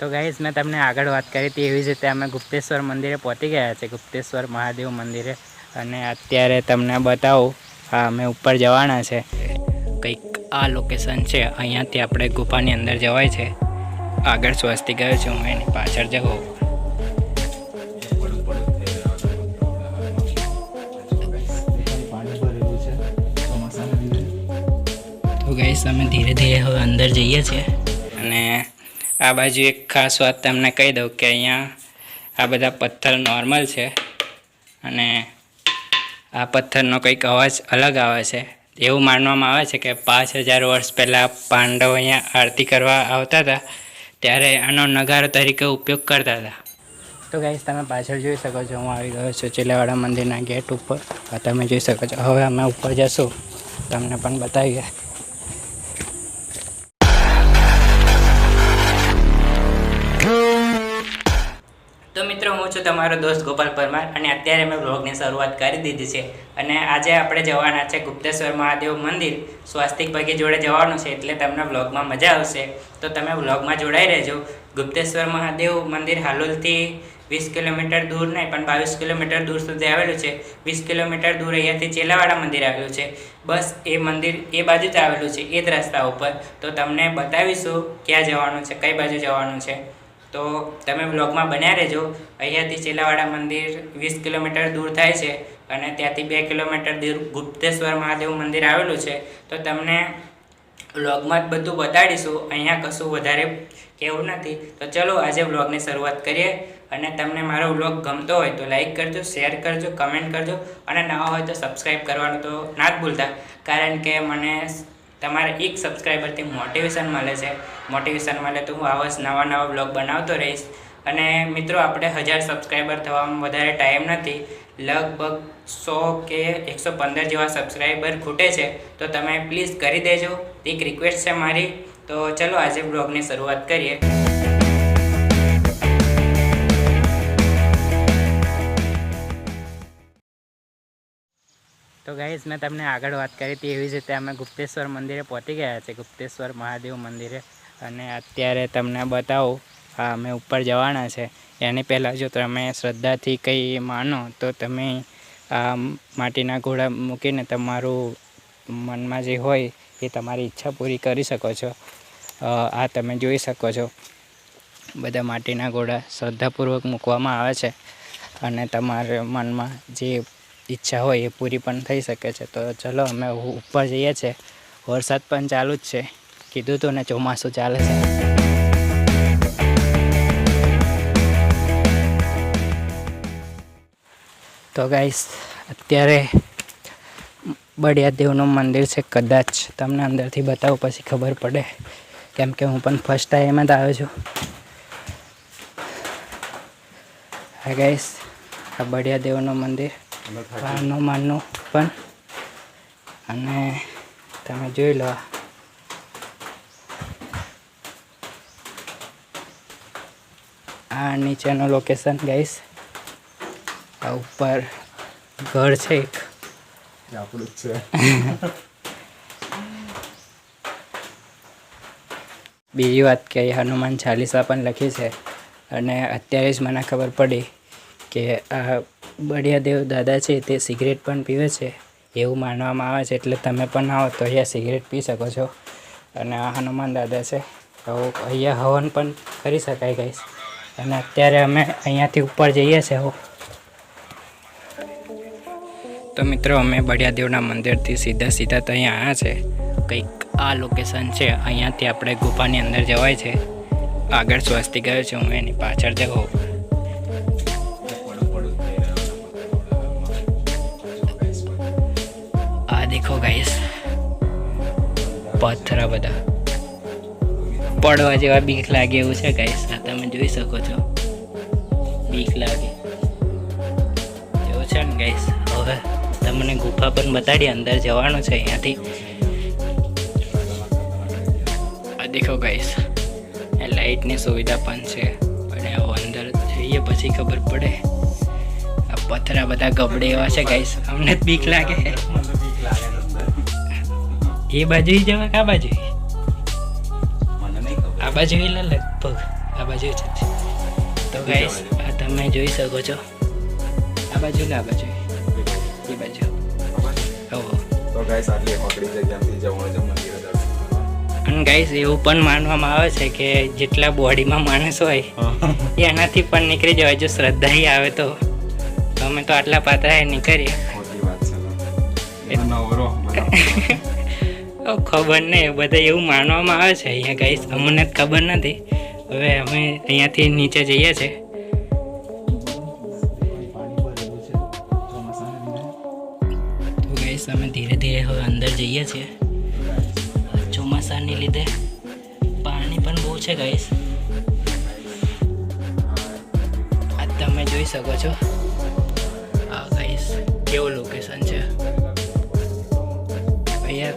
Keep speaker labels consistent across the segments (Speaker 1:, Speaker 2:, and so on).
Speaker 1: તો ગાઈઝ મેં તમને આગળ વાત કરી હતી એવી જ રીતે અમે ગુપ્તેશ્વર મંદિરે પહોંચી ગયા છે, ગુપ્તેશ્વર મહાદેવ મંદિરે. અને અત્યારે તમને બતાવું, હા, અમે ઉપર જવાના છે. કંઈક આ લોકેશન છે, અહીંયાથી આપણે ગુફાની અંદર જવાય છે. આગળ સ્વસ્તી ગયો છું હું, એની પાછળ જવું. તો ગાઈસ અમે ધીરે ધીરે હવે અંદર જઈએ છીએ. અને આ બાજુ એક ખાસ વાત તમને કહી દઉં કે અહીંયા આ બધા પથ્થર નોર્મલ છે. અને આ પથ્થરનો કંઈક અવાજ અલગ આવે છે. એવું માનવામાં આવે છે કે પાંચ હજાર વર્ષ પહેલાં પાંડવ અહીંયા આરતી કરવા આવતા હતા, ત્યારે આનો નગારો તરીકે ઉપયોગ કરતા હતા. તો ગાઈસ તમે પાછળ જોઈ શકો છો, હું આવી ગયો છું ચીલાવાડા મંદિરના ગેટ ઉપર. તમે જોઈ શકો છો. હવે અમે ઉપર જશું. તમને પણ બતાવીએ. હું છું તમારો દોસ્ત ગોપાલ પરમાર અને અત્યારે મેં બ્લોગની શરૂઆત કરી દીધી છે. અને આજે આપણે જવાના છે ગુપ્તેશ્વર મહાદેવ મંદિર. સ્વાસ્તિક ભાગી જોડે જવાનું છે એટલે તમને બ્લોગમાં મજા આવશે. તો તમે બ્લોગમાં જોડાઈ રહેજો. ગુપ્તેશ્વર મહાદેવ મંદિર હાલોલથી વીસ કિલોમીટર દૂર નહીં, પણ બાવીસ કિલોમીટર દૂર સુધી આવેલું છે. વીસ કિલોમીટર દૂર અહીંયાથી ચેલાવાડા મંદિર આવેલું છે. બસ એ મંદિર એ બાજુ જ આવેલું છે, એ જ રસ્તા ઉપર. તો તમને બતાવીશું ક્યાં જવાનું છે, કઈ બાજુ જવાનું છે. તો તમે બ્લોગમાં બન્યા રહેજો. અહીંયાથી ચેલાવાડા મંદિર વીસ કિલોમીટર દૂર થાય છે અને ત્યાંથી બે કિલોમીટર દૂર ગુપ્તેશ્વર મહાદેવ મંદિર આવેલું છે. તો તમને બ્લોગમાં જ બધું બતાડીશું. અહીંયા કશું વધારે કહેવું નથી. તો ચલો આજે બ્લોગની શરૂઆત કરીએ અને તમને મારો બ્લોગ ગમતો હોય તો લાઇક કરજો, શેર કરજો, કમેન્ટ કરજો અને નવા હોય તો સબસ્ક્રાઈબ કરવાનું તો ના જ ભૂલતા. કારણ કે મને તમારા એક સબસ્ક્રાઈબરથી મોટિવેશન મળે છે. મોટિવેશન મળે તો હું આવા નવા નવા બ્લોગ બનાવતો રહીશ. અને મિત્રો, આપણે હજાર સબસ્ક્રાઈબર થવામાં વધારે ટાઈમ નથી. લગભગ સો કે એકસો પંદર જેવા સબસ્ક્રાઈબર ખૂટે છે. તો તમે પ્લીઝ કરી દેજો. એક રિક્વેસ્ટ છે મારી. તો ચલો આજે બ્લોગની શરૂઆત કરીએ. તો ગાઈઝ મેં તમને આગળ વાત કરી હતી એવી જ રીતે અમે ગુપ્તેશ્વર મંદિરે પહોંચી ગયા છે, ગુપ્તેશ્વર મહાદેવ મંદિરે. અને અત્યારે તમને બતાવું હા અમે ઉપર જવાના છે. એની પહેલાં જો તમે શ્રદ્ધાથી કંઈ માનો, તો તમે આ માટીના ઘોડા મૂકીને તમારું મનમાં જે હોય એ તમારી ઈચ્છા પૂરી કરી શકો છો. આ તમે જોઈ શકો છો. બધા માટીના ઘોડા શ્રદ્ધાપૂર્વક મૂકવામાં આવે છે. અને તમારે મનમાં જે ઈચ્છા હોય એ પૂરી પણ થઈ શકે છે. તો ચલો, અમે ઉપર જઈએ છીએ. વરસાદ પણ ચાલુ જ છે. કીધું હતું ને ચોમાસું ચાલે છે. તો ગાઈસ, અત્યારે બળિયા દેવનું મંદિર છે કદાચ. તમને અંદરથી બતાવું, પછી ખબર પડે. કેમ કે હું પણ ફર્સ્ટ ટાઈમ જ આવ્યો છું. હા ગાઈસ, આ બળિયા દેવનું મંદિર. આ હનુમાનનું પણ. અને તમે જોઈ લો. આ નીચેનું લોકેશન ગઈશ આ ઉપર ઘર છે એક.
Speaker 2: આપણું જ છે.
Speaker 1: બીજી વાત કે હનુમાન ચાલીસા પણ લખી છે. અને અત્યારે જ મને ખબર પડી કે આ બળિયાદેવ દાદા છે તે સિગરેટ પણ પીવે છે, એવું માનવામાં આવે છે, એટલે તમે પણ આવો તો અહીંયા સિગરેટ પી શકો છો. અને આ હનુમાન દાદા છે, તો અહીંયા હવન પણ કરી શકાય ગઈશ અને અત્યારે અમે અહીંયાથી ઉપર જઈએ છીએ હવે તો મિત્રો, અમે બળિયાદેવના મંદિરથી સીધા સીધા તો અહીંયા આવ્યા છે. કંઈક આ લોકેશન છે, અહીંયાથી આપણે ગુફાની અંદર જવાય છે. આગળ સ્વસ્તી ગયો છું, હું એની પાછળ જવું દેખો ગાઈસ પથ્થર બધા. પડવા જેવા બીક લાગે એવું છે ગાઈસ આ તમે જોઈ શકો છો. બીક લાગે. જેવું છે ને ગાઈસ હવે તમને ગુફા પણ બતાડી અંદર જવાનું છે અહીંયાથી. આ દેખો ગાઈસ લાઇટની સુવિધા પણ છે. પણ હવે અંદર જઈએ પછી ખબર પડે. આ પથરા બધા ગબડે એવા છે ગાઈસ અમને જ બીક લાગે. એ બાજુ જવા કા બાજુ?
Speaker 2: મને નહીં ખબર.
Speaker 1: આ બાજુ એટલે લગભગ. આ બાજુ છે તો ગાઈસ આ તમે જોઈ શકો છો. આ બાજુ ને આ બાજુ. એ બાજુ.
Speaker 2: તો ગાઈસ આટલી જગ્યાથી.
Speaker 1: અને એવું પણ માનવામાં આવે છે કે જેટલા બોડીમાં માણસ હોય એ એનાથી પણ નીકળી જવાય. જો શ્રદ્ધા ય આવે તો. અમે તો આટલા પાતળા નીકળીએ
Speaker 2: વાત છે. નવરો
Speaker 1: ખબર નહીં બધા એવું માનવામાં આવે છે, અહીંયા ગાઈસ, અમને ખબર નથી. હવે અમે અહીંયાથી નીચે જઈએ છીએ. ગાઈસ, અમે ધીરે ધીરે હવે અંદર જઈએ છીએ. ચોમાસાની લીધે પાણી પણ બહુ છે ગાઈસ. આ તમે જોઈ શકો છો. આ ગાઈસ, કેવું લોકેશન છે?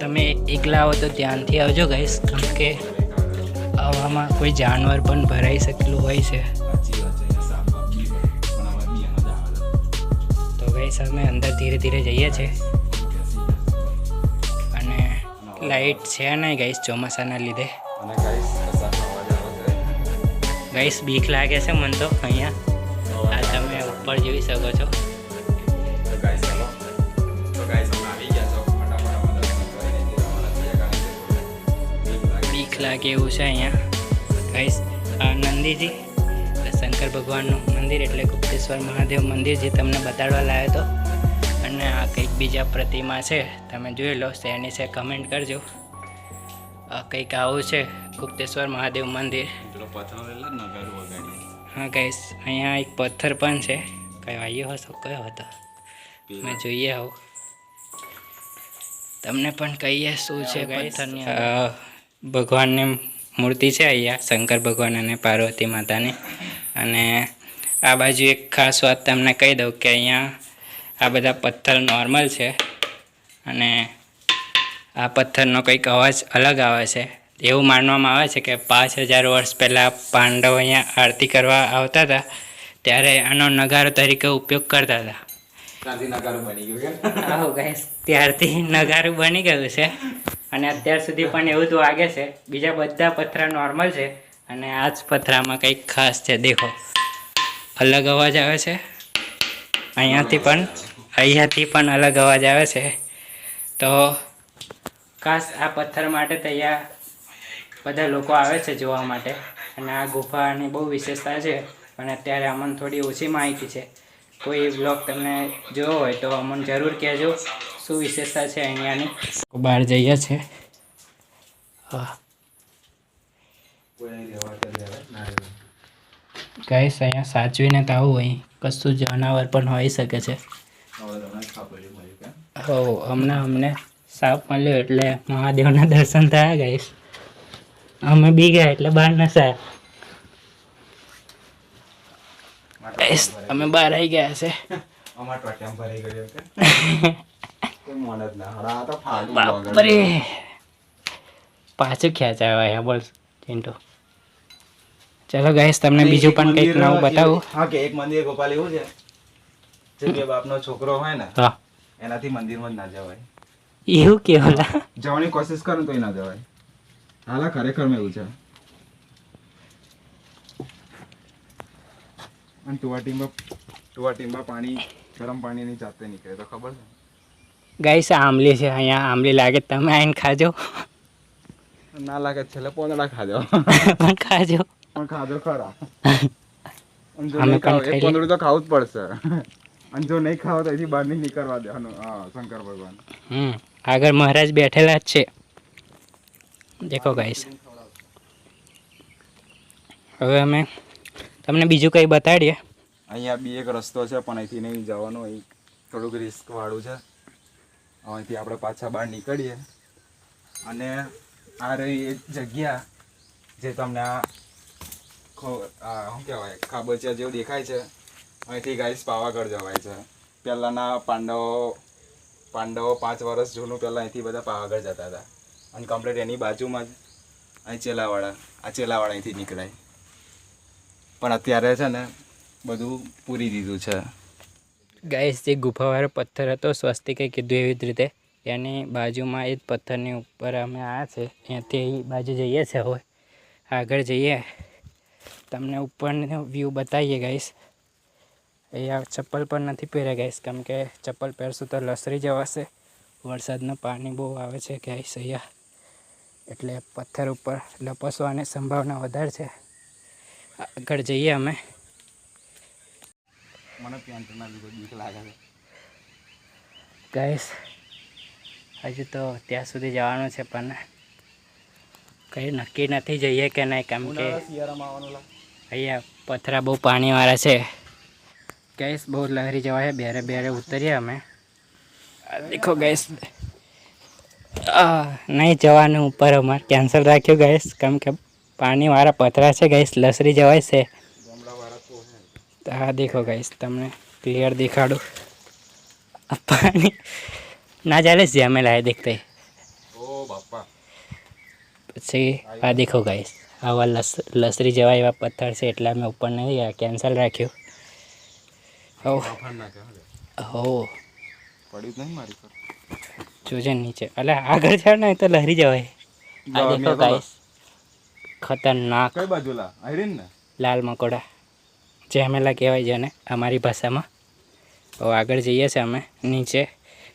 Speaker 1: તમે એકલા આવો તો ધ્યાનથી આવજો ગઈશ કારણ કે આવામાં કોઈ જાનવર પણ ભરાઈ શકેલું હોય છે. તો ગઈશ અમે અંદર ધીરે ધીરે જઈએ છીએ. અને લાઈટ છે નહીં ગાઈસ ચોમાસાના લીધે. ગઈશ બીક લાગે છે મને તો અહીંયા. આ તમે ઉપર જોઈ શકો છો.
Speaker 2: બીક લાગે.
Speaker 1: એવું છે અહીંયા. ગાઈસ આ નંદીજી શંકર ભગવાનનું મંદિર એટલે ગુપ્તેશ્વર મહાદેવ મંદિર જે તમને બતાડવા લાવ્યો હતો અને આ કંઈક બીજા પ્રતિમા છે તમે જોઈ લો શેની છે કમેન્ટ કરજો. આ કંઈક આવું છે ગુપ્તેશ્વર મહાદેવ મંદિર. હા ગાઈસ અહીંયા એક પથ્થર પણ છે. કયો આવ્યો હશો? કયો હતો? મેં જોઈએ આવું. તમને પણ કહીએ શું છે પથ્થરની ભગવાનની મૂર્તિ છે અહીંયા, શંકર ભગવાન અને પાર્વતી માતાની. અને આ બાજુ એક ખાસ વાત તમને કહી દઉં કે અહીંયા આ બધા પથ્થર નોર્મલ છે. અને આ પથ્થરનો કંઈક અવાજ અલગ આવે છે. એવું માનવામાં આવે છે કે પાંચ હજાર વર્ષ પહેલાં પાંડવ અહીંયા આરતી કરવા આવતા હતા, ત્યારે આનો નગારો તરીકે ઉપયોગ કરતા હતા. ત્યારથી નગારું બની ગયું છે. અને અત્યાર સુધી પણ એવું તો વાગે છે. બીજા બધા પથરા નોર્મલ છે. અને આ જ પથરામાં કંઈક ખાસ છે, દેખો. અલગ અવાજ આવે છે. અહીંયાથી પણ અહીંયાથી પણ અલગ અવાજ આવે છે. તો ખાસ આ પથ્થર માટે તૈયાર બધા લોકો આવે છે જોવા માટે. અને આ ગુફાની બહુ વિશેષતા છે. અને અત્યારે અમને થોડી ઓછી માહિતી છે. કોઈ બ્લોગ તમને જોવો હોય તો અમને જરૂર કહેજો. શું વિશેષતા છે અહીંયાની? બહાર જઈએ છે
Speaker 2: ના.
Speaker 1: ગાઈસ અહીંયા સાચવીને તો આવું અહીં કશું જનાવર પણ હોઈ શકે છે. હો, હમણાં અમને સાપ મળ્યો એટલે મહાદેવના દર્શન થયા ગાઈસ અમે બી ગયા એટલે બહાર નસાયા ગાઈસ અમે બહાર આવી ગયા છે.
Speaker 2: તો
Speaker 1: બાપરે. પાછું ખેંચાય અહીંયા બોલ ચિંટુ. ચલો ગાઈસ તમને બીજું પણ કંઈક નવું બતાવું.
Speaker 2: હા કે એક મંદિર ગોપાલ એવું છે? જે બે બાપનો છોકરો હોય ને
Speaker 1: હા.
Speaker 2: એનાથી મંદિરમાં જ ના જવાય.
Speaker 1: એવું કેવલા
Speaker 2: જવાની કોશિશ કરું તોય ના જવાય. હાલા ખરેખર મેં એવું છે. અને ટુવા ટીમમાં ટુવા ટીમમાં પાણી ગરમ પાણીની જાતે નીકળે તો ખબર છે?
Speaker 1: ગાઈસ આંબલી છે અહીંયા આંબલી લાગે તમે આવીને ખાજો.
Speaker 2: ના લાગે છેલ્લે પોંદડા ખાજો.
Speaker 1: પણ ખાજો.
Speaker 2: પણ ખાજો ખરા.
Speaker 1: અમે પણ
Speaker 2: પોંદડું તો ખાવું જ પડશે. અને જો નહીં ખાવ તો અહીંથી બહાર નહીં નીકળવા દેવાનું હા શંકર ભગવાન.
Speaker 1: હમ આગળ મહારાજ બેઠેલા જ છે. દેખો ગાઈસ. હવે અમે તમને બીજું કંઈ બતાડીએ?
Speaker 2: અહીંયા બી એક રસ્તો છે, પણ અહીંથી નહીં જવાનું. અહીં થોડુંક રિસ્કવાળું છે. અહીંથી આપણે પાછા બહાર નીકળીએ. અને આ રહી એ જગ્યા જે તમને આ શું કહેવાય, ખાબોચિયા જેવું દેખાય છે. અહીંથી ગાઈસ પાવાગઢ જવાય છે. પહેલાંના પાંડવો પાંડવો પાંચ વર્ષ જૂનું પહેલાં અહીંથી બધા પાવાગઢ જતા હતા. અને કમ્પ્લીટ એની બાજુમાં જ અહીં ચેલાવાળા, આ ચેલાવાળા અહીંથી નીકળાય. પણ અત્યારે છે ને બધું પૂરી દીધું છે.
Speaker 1: ગાઈસ જે ગુફાવાળો પથ્થર હતો, સ્વસ્તિકે કીધું એવી જ રીતે. એની બાજુમાં એ જ પથ્થરની ઉપર અમે આવ્યા છે. ત્યાંથી એ બાજુ જઈએ છે હવે. આગળ જઈએ. તમને ઉપરનો વ્યૂ બતાવીએ ગાઈસ અહીંયા ચપ્પલ પણ નથી પહેર્યા ગાઈસ કેમ કે ચપ્પલ પહેરશું તો લસરી જવાશે વરસાદનું પાણી બહુ આવે છે ગાઈસ અહીંયા. એટલે પથ્થર ઉપર લપસવાની સંભાવના વધારે છે. આગળ જઈએ અમે.
Speaker 2: મને પેન્ટના લીધે બીક લાગે છે.
Speaker 1: ગાઈસ હજુ તો ત્યાં સુધી જવાનું છે પણ કંઈ નક્કી નથી જઈએ કે નહીં કેમ કે અહીંયા પથરા બહુ પાણીવાળા છે. ગેસ બહુ લહેરી જવાય બેરે બેરે ઉતરીએ અમે. દેખો ગેસ નહીં જવાનું ઉપર અમારે કેન્સલ રાખ્યું ગેસ કેમ કે પાણીવાળા પથરા છે ગઈશ લસરી જવાય છે.
Speaker 2: હે
Speaker 1: દેખો ગઈશ તમને ક્લિયર દેખાડું. પાણી ના ચાલે છે અમે લાય દેખતે. પછી આ દેખો ગઈશ આવા લસ લસરી જવા એવા પથ્થર છે એટલે અમે ઉપર નહીં કેન્સલ રાખ્યું. હો. જોજે નીચે. એટલે આગળ છે ને તો લહેરી જવાય. આ દેખો ગાઈસ ખતરનાક.
Speaker 2: કઈ બાજુ લા આયરીન ને?
Speaker 1: લાલ મકોડા. જેમેલા કહેવાય છે ને અમારી ભાષામાં. તો આગળ જઈએ છીએ અમે નીચે.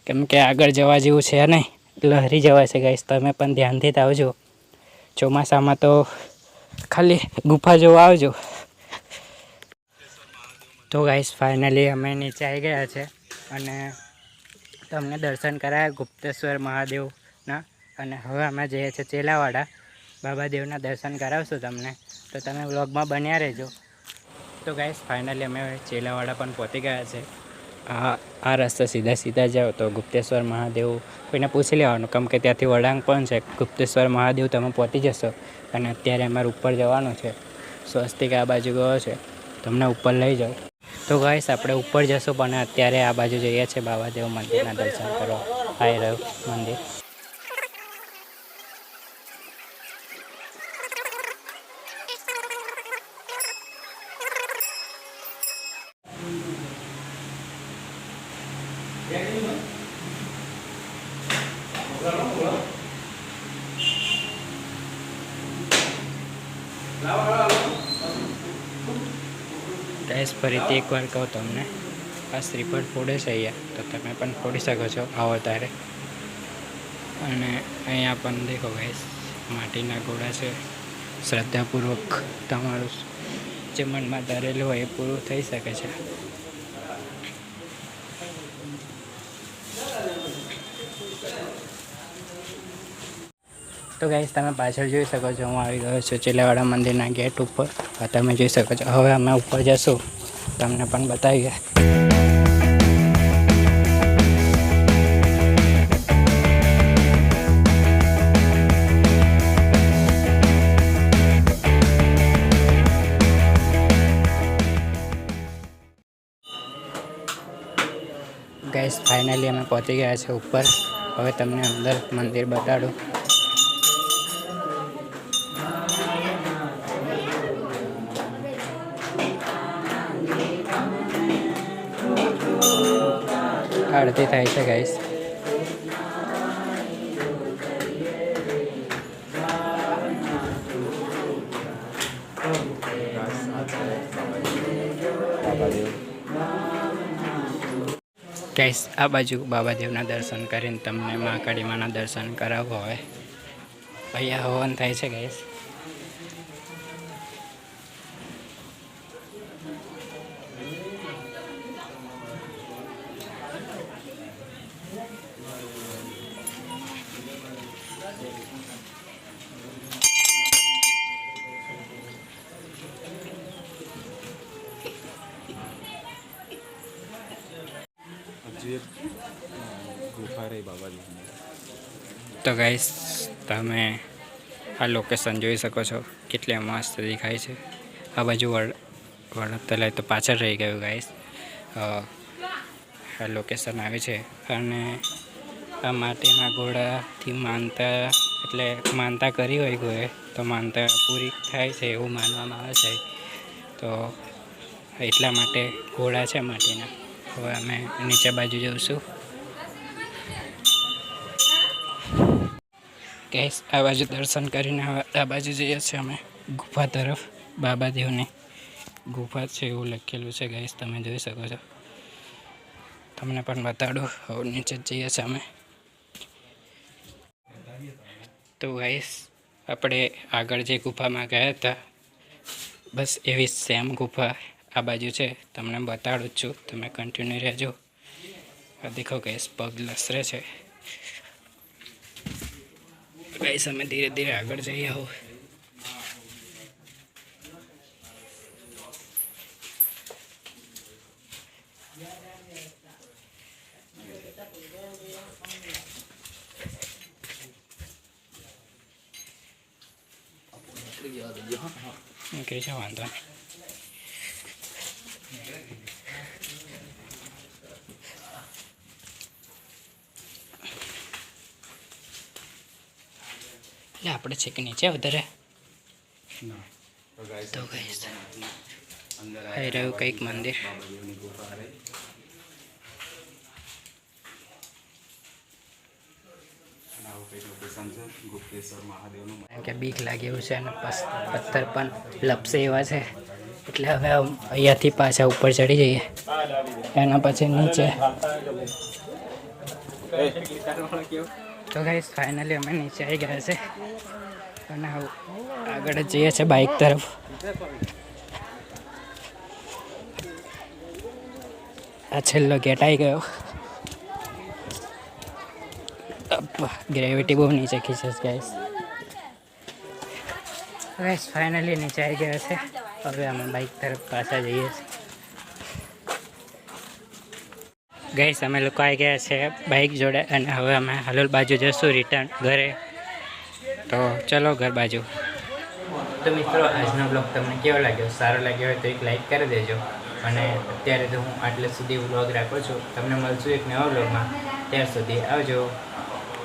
Speaker 1: કેમ કે આગળ જવા જેવું છે નહીં. લહેરી જવાય છે ગાઈસ તમે પણ ધ્યાનથી જ આવજો. ચોમાસામાં તો ખાલી ગુફા જોવા આવજો. તો ગાઈસ ફાઇનલી અમે નીચે આવી ગયા છે અને તમને દર્શન કરાયા ગુપ્તેશ્વર મહાદેવના. અને હવે અમે જઈએ છીએ ચેલાવાડા. બાબાદેવના દર્શન કરાવશું તમને. તો તમે વ્લોગમાં બન્યા રહેજો. તો ગાઈસ ફાઇનલી અમે ચેલાવાડા પણ પહોંચી ગયા છે. આ આ રસ્તા સીધા સીધા જાઓ તો ગુપ્તેશ્વર મહાદેવ, કોઈને પૂછી લેવાનું, કેમ કે ત્યાંથી વળાંક પણ છે. ગુપ્તેશ્વર મહાદેવ તમે પહોંચી જશો. અને અત્યારે અમારે ઉપર જવાનું છે. સ્વસ્તિક આ બાજુ ગયો છે. તમને ઉપર લઈ જાઓ તો ગાઈસ આપણે ઉપર જશું પણ અત્યારે આ બાજુ જઈએ છીએ બાબાદેવ મંદિરના દર્શન કરવા. આવી રહ્યું મંદિર. ગાઈસ ફરીથી એકવાર કહું તમને. આ શ્રીફળ ફોડે છે અહીંયા. તો તમે પણ ફોડી શકો છો આવો ત્યારે અને અહીંયા પણ દેખો ગાઈસ માટીના ઘોડા છે. શ્રદ્ધાપૂર્વક તમારું જે મનમાં ધરેલું હોય એ પૂરું થઈ શકે છે. તો ગાઈસ તમે પાછળ જોઈ શકો છો, હું આવી ગયો છું ચેલાવાડા મંદિરના ગેટ ઉપર. તમે જોઈ શકો છો. હવે અમે ઉપર જશું. તમને પણ બતાવીએ. ગાઈસ ફાઇનલી અમે પહોંચી ગયા છે ઉપર. હવે તમને અંદર મંદિર બતાડું. આરતી થાય છે ગાઈસ ગાઈસ, આ બાજુ બાબાદેવના દર્શન કરીને તમને મા કાળીમાના દર્શન કરાવો હવે અહીંયા હવન થાય છે, ગાઈસ. તો ગાઈસ તમે આ લોકેશન જોઈ શકો છો. કેટલી મસ્ત દેખાય છે. આ બાજુ વડ વડતલાય તો પાછળ રહી ગયું ગાઈસ આ લોકેશન આવે છે. અને આ માટીના ઘોડાથી માનતા, એટલે માનતા કરી હોય કોઈ, તો માનતા પૂરી થાય છે એવું માનવામાં આવે છે. તો એટલા માટે ઘોડા છે માટીના. હવે અમે નીચે બાજુ જઈશું. ગેસ આ બાજુ દર્શન કરીને આ બાજુ જઈએ છીએ અમે ગુફા તરફ. બાબાદેવની ગુફા છે એવું લખેલું છે ગાઈસ, તમે જોઈ શકો છો. તમને પણ બતાડો હવે નીચે જઈએ છીએ અમે. તો ગાઈસ, આપણે આગળ જે ગુફામાં ગયા હતા, બસ એવી સેમ ગુફા આ બાજુ છે. તમને બતાડું જ છું. તમે કન્ટિન્યુ રહેજો. આ દેખો ગેસ પગ લસરે છે. ગાઈસ અમે ધીરે ધીરે આગળ જઈએ આવો નીકળી છે વાંધો નહીં આપણે છે કે નીચે વધારે?
Speaker 2: તો
Speaker 1: તો આવી રહ્યું કંઈક મંદિર. કે બીક લાગે એવું છે અને પથ્થર પણ લપસે એવા છે. એટલે હવે અહીંયાથી પાછા ઉપર ચડી જઈએ. એના પછી નીચે. તો ગાઈસ ફાઇનલી અમે નીચે આવી ગયા છે. અને આગળ જઈએ છે બાઇક તરફ. આ છેલ્લો ગેટ આવી ગયો. ગ્રેવિટી બહુ નીચે ખીચે છે ગાઈસ ગાઈસ ફાઇનલી નીચે આવી ગયા છે. હવે અમે બાઇક તરફ પાછા જઈએ છીએ. ગાઈસ અમે લોકો આવી ગયા છે બાઇક જોડે અને હવે અમે હલોલ બાજુ જઈશું રિટર્ન ઘરે. તો ચલો ઘર બાજુ. તો મિત્રો, આજનો બ્લોગ તમને કેવો લાગ્યો? સારો લાગ્યો હોય તો એક લાઇક કરી દેજો. અને અત્યારે તો હું આટલે સુધી વ્લોગ રાખું છું. તમને મળશું એક નવા વ્લોગમાં ત્યાર સુધી આવજો.